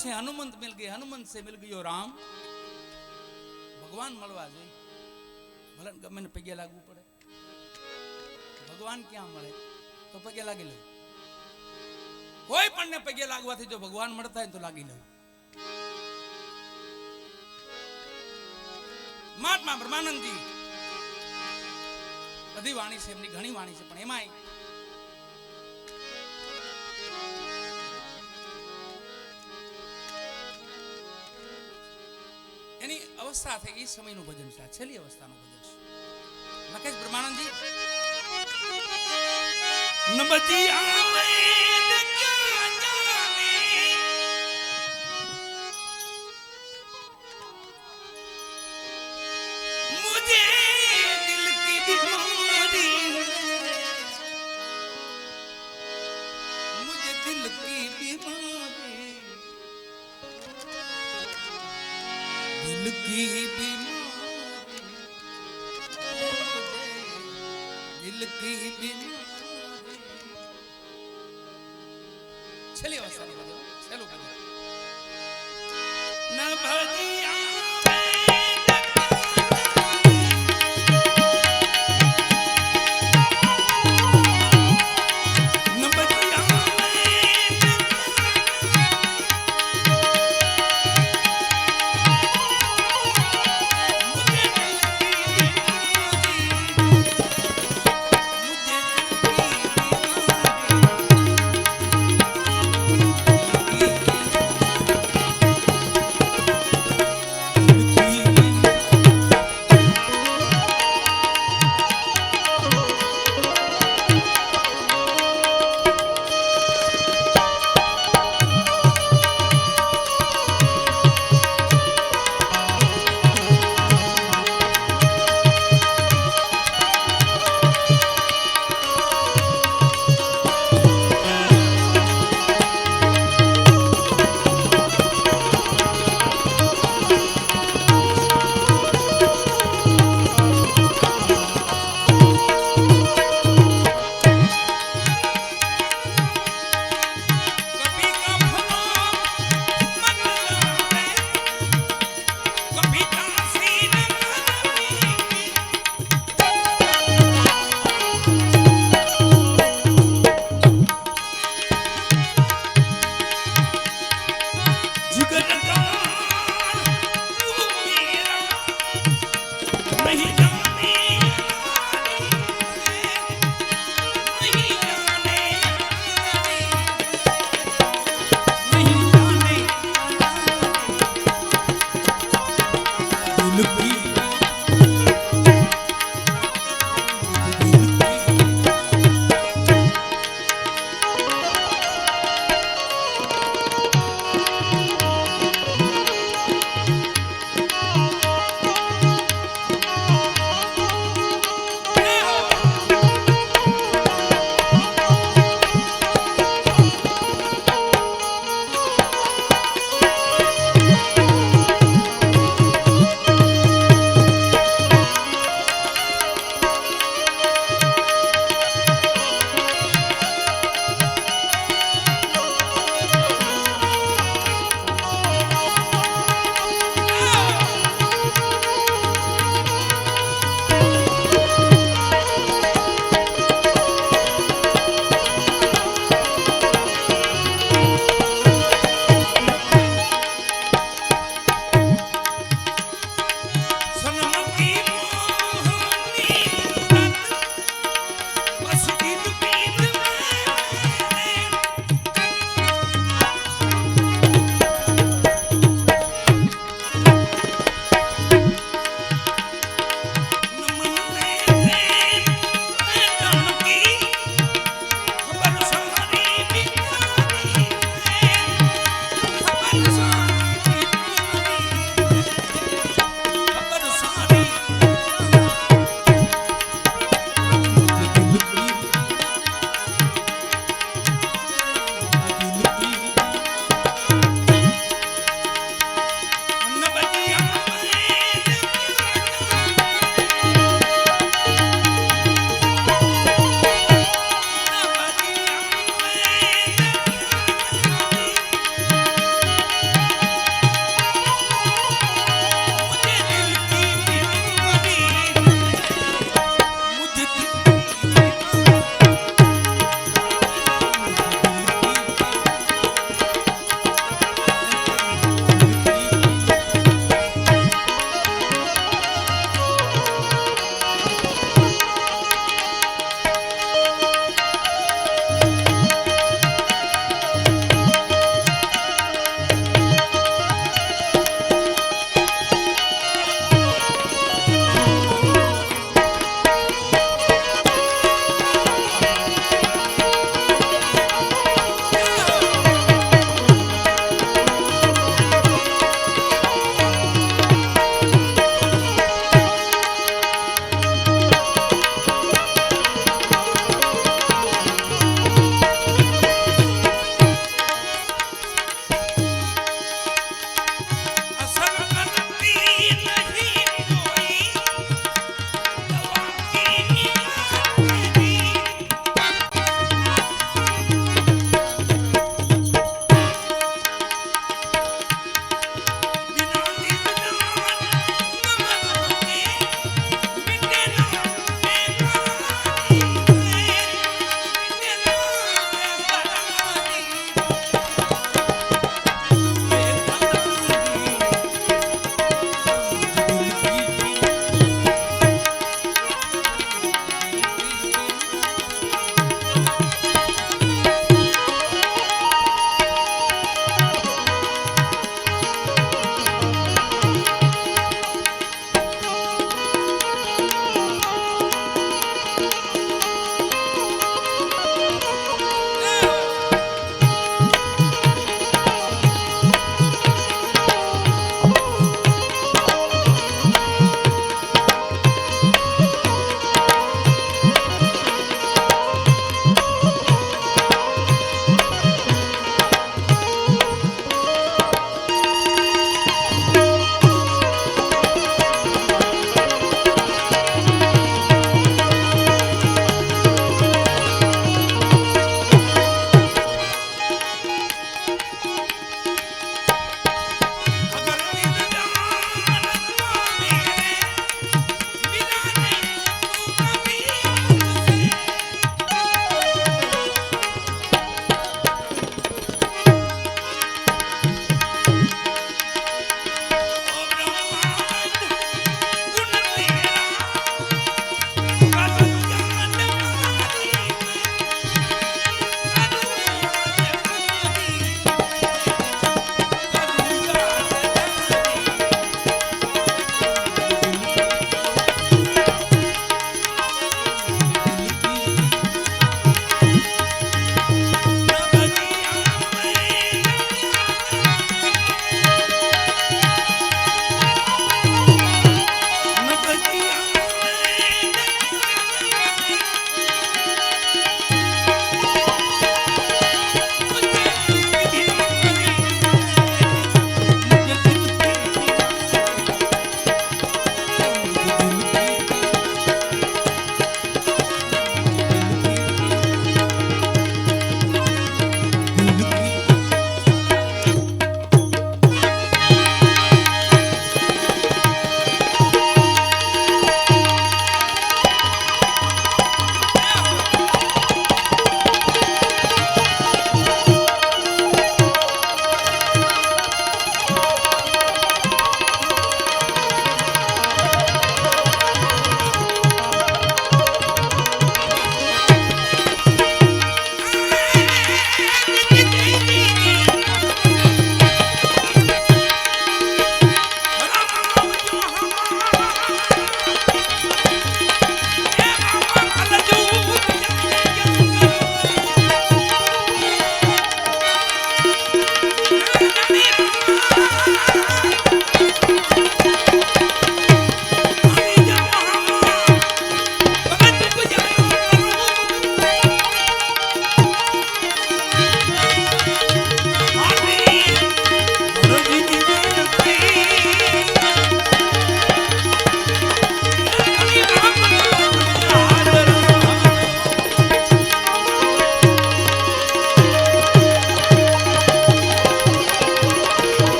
से हनुमंत मिल गए हनुमंत से मिल गयो राम ભગવાન મળવા જોઈએ ભલે ગમે ને પગે લાગવું પડે ભગવાન ક્યાં મળે તો પગે લાગી લે કોઈ પણ ને પગે લાગવાથી જો ભગવાન મળતા હોય તો લાગી લે મહાત્મા બ્રહ્માનંદજી બધી વાણી છે એમની ઘણી વાણી છે પણ એમાંય અવસ્થા થઈ એ સમયનું ભજન છે. આ છેલ્લી અવસ્થાનું ભજન છે. છે બ્રહ્માનંદજી. નબજી આવે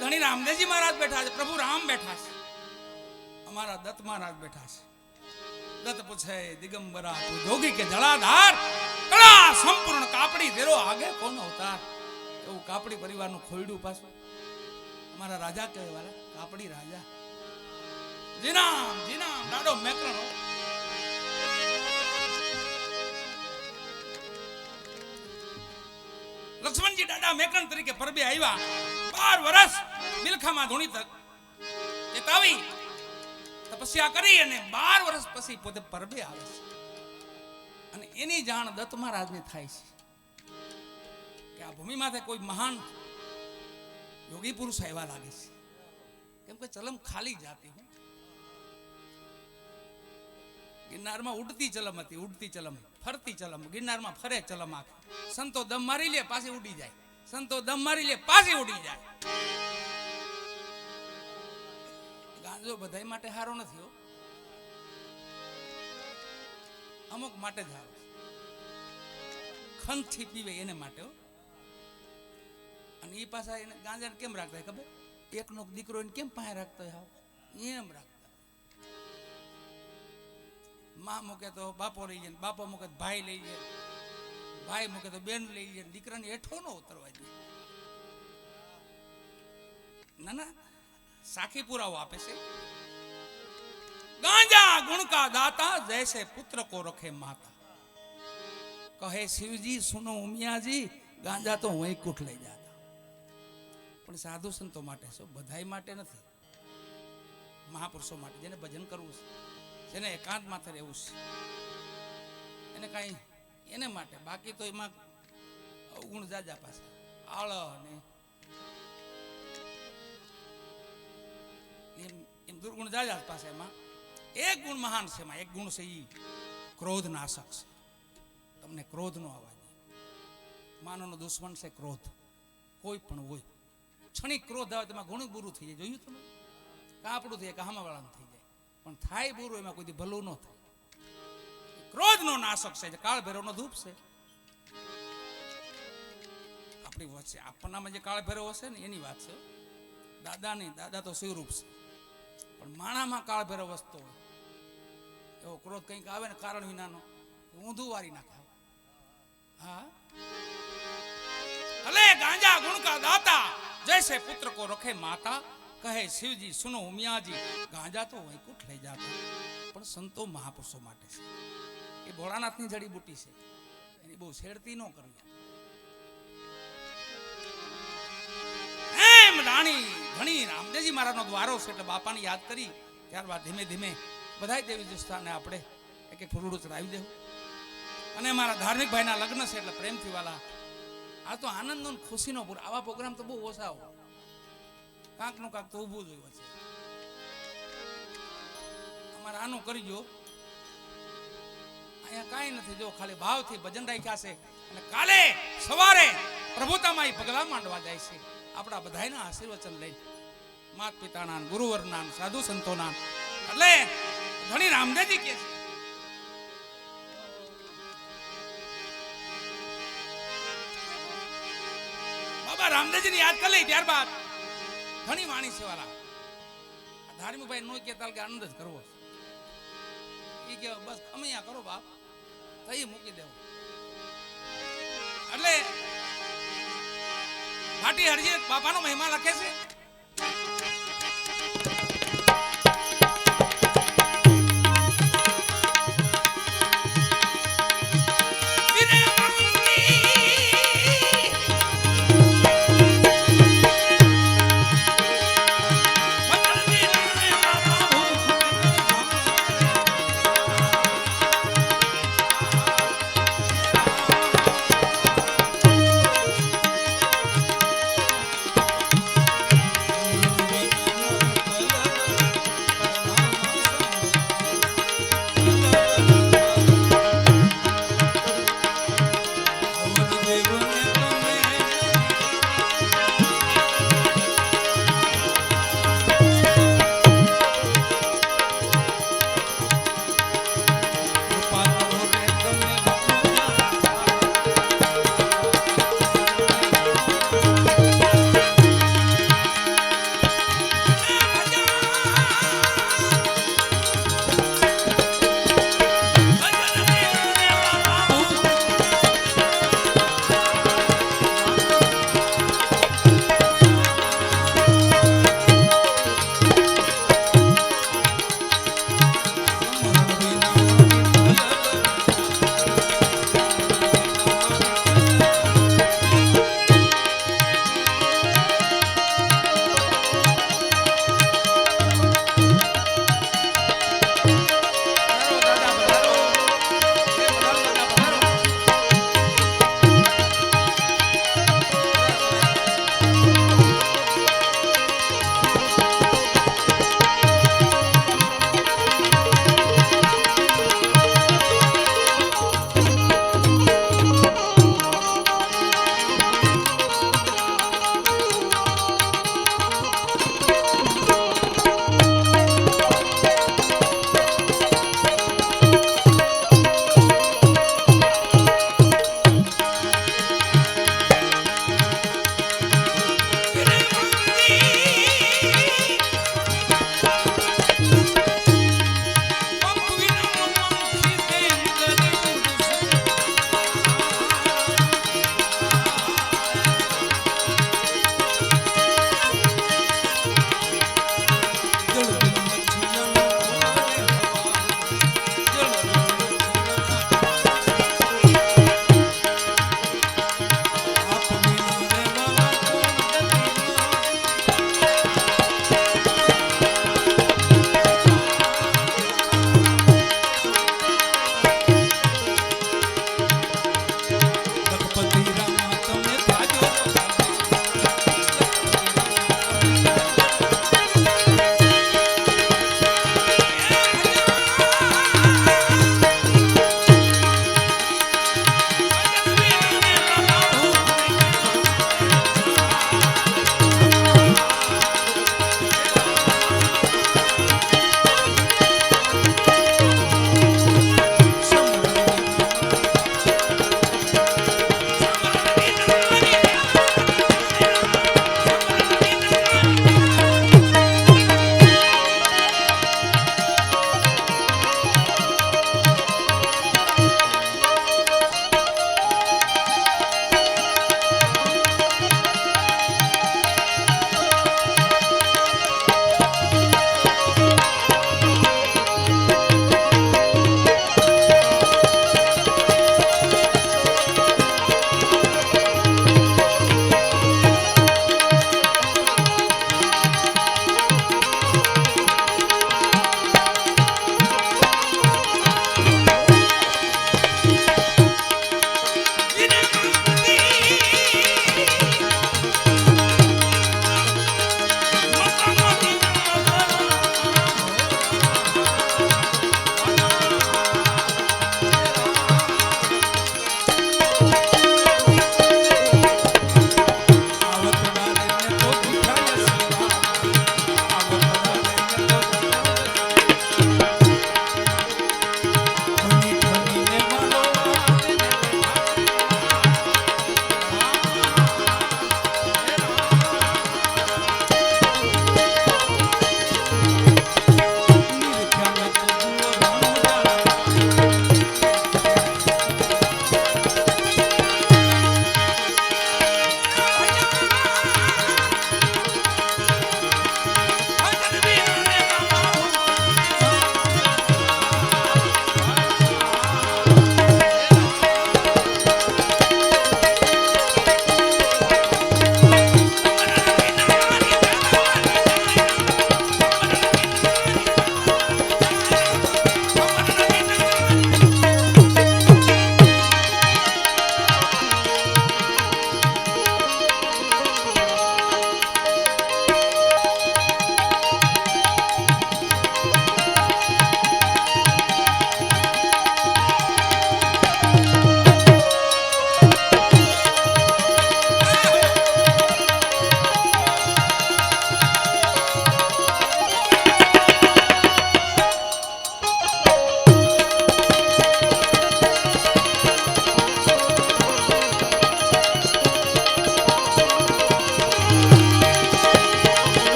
ધણી રામદેવજી મહારાજ બેઠા છે, પ્રભુ રામ બેઠા છે. અમારા દત્ત મહારાજ બેઠા છે. દત્ત પૂછે, દિગંબરા, તું જોગી કે જળાધાર? કળા સંપૂર્ણ કાપડી દેરો આગે? કોનો અવતાર? એવું કાપડી પરિવારનું ખોયડું પાછું. અમારા રાજા કહેવાય કાપડી રાજા. જીનામ જીનામ દાડો મેકરણો લક્ષ્મણજી દાદા મેકણ તરીકે પરબે આવ્યા. બાર વર્ષ મિલખામાં ધૂણી તક ચેતાવી. તપસ્યા કરી અને બાર વર્ષ પછી પોતે પરબે આવે છે. અને એની જાણ દત્ત મહારાજને થાય છે કે આ ભૂમિ માથે કોઈ મહાન યોગી પુરુષ આવ્યા લાગે છે. કેમ કે ચલમ ખાલી જાતી હું ગિરનારમાં ઉડતી ચલમ હતી, ઉડતી ચલમ, ફરતી ચલમ, ગિરનારમાં ફરે ચલમ આખે. સંતો દમ મારી લે, પાછી ઉડી જાય. સંતો દમ મારી લે, પાછી ઉડી જાય. ગાંજો બધા માટે હારો નથી અમુક માટે જ હારો. ખંતથી પીવે એને માટે અને એ પાછા એને ગાંજાને કેમ રાખતા ખબર? એકનો દીકરો એને કેમ પાસે રાખતો હોય એમ રાખતા માં મૂકે તો બાપો લઈ જાય બાપો મૂકે તો ભાઈ લઈ જાય. ભાઈ મૂકે તો બેન લઈ જાય દીકરાને હેઠો ન ઉતરવા દે. ના ના, સાખી પુરાવો આપે છે. ગાંજા ગુણકા દાતા જૈસે પુત્ર કો રખે માતા. કહે શિવજી, સુનો ઉમિયાજી, ગાંજા તો હું કુઠ લઈ જાતા. પણ સાધુ સંતો માટે છે બધાય માટે નથી. મહાપુરુષો માટે જેને ભજન કરવું છે. જેને એકાંત માથે રહેવું છે. એને કાંઈ, એને માટે. બાકી તો એમાં અવગુણ જાજા પાસે આળ ને એમ એમ દુર્ગુણ જાજા પાસે એમાં. એક ગુણ મહાન છે એમાં. એક ગુણ છે એ ક્રોધ નાશક છે. તમને ક્રોધ નો અવાજ માનવનો દુશ્મન છે ક્રોધ. કોઈ પણ હોય. ક્ષણિક ક્રોધ આવે તેમાં ઘણું બુરું થઈ જાય. જોયું તમે? કાપડું થઈ જાય કામાવાળાનું થઈ પણ થાય બુરું, એમાં કોઈ ભલું ન થાય. ક્રોધનો નાશક છે કાળ ભૈરવનો ધૂપ છે. આપણી વચ્ચે આપણનામાં જે કાળ ભૈરવ હશે ને, એની વાત છે. દાદા નહીં દાદા તો શિવરૂપ છે. પણ માણામાં કાળ ભૈરવ વસતો હોય. એવો ક્રોધ કંઈક આવે ને કારણ વિનાનો ઊંધું વારી નાખે હા? અલે ગાંજા, ગુણકા, દાતા જૈસે પુત્ર કો રખે માતા. કહે, શિવજી, સુનો, ઉમિયાજી. ગાંજા તો વૈકુંઠ લઈ જાતા. પણ સંતો મહાપુરુષો માટે છે. એ ભોળાનાથની જડીબુટી છે. એની બહુ છેડતી ન કરવી. એમ રાણી ઘણી રામદેવજી મહારાજનો દ્વારો છે એટલે બાપાને યાદ કરી, ત્યારબાદ ધીમે ધીમે બધાય દેવી દેવસ્થાને આપણે એક એક ફૂલડું ચડાવી દેવું. અને મારા ધાર્મિક ભાઈના લગ્ન છે એટલે પ્રેમથી વાલા, આ તો આનંદનો ને ખુશીનો પૂર. આવા પ્રોગ્રામ તો બહુ ઓછા હોય. કાંકનું કાંક તો ઊભું જ હોય છે. અમારે આનું કરજો અહીંયા કાંઈ નથી, જો ખાલી ભાવથી ભજન રાખ્યા છે. અને કાલે સવારે પ્રભુતામાં એ પગલા માંડવા જાય છે. આપણા બધાના આશીર્વચન લઈ. માત પિતાના ગુરુવરના, સાધુ સંતોના. એટલે ઘણી રામદેવજી કે છે. બાબા રામદેવજીને યાદ કરી લઈ ત્યારબાદ. ઘણી વાણી છે વાળા ધાર્મિક ભાઈ નો કહેતા કે આનંદ જ કરવો છે. એ કે બસ ખમૈયા કરો બાપ. તઈ મૂકી દેવું. એટલે ભાટી હરજી બાપાનો મહિમા લખે છે.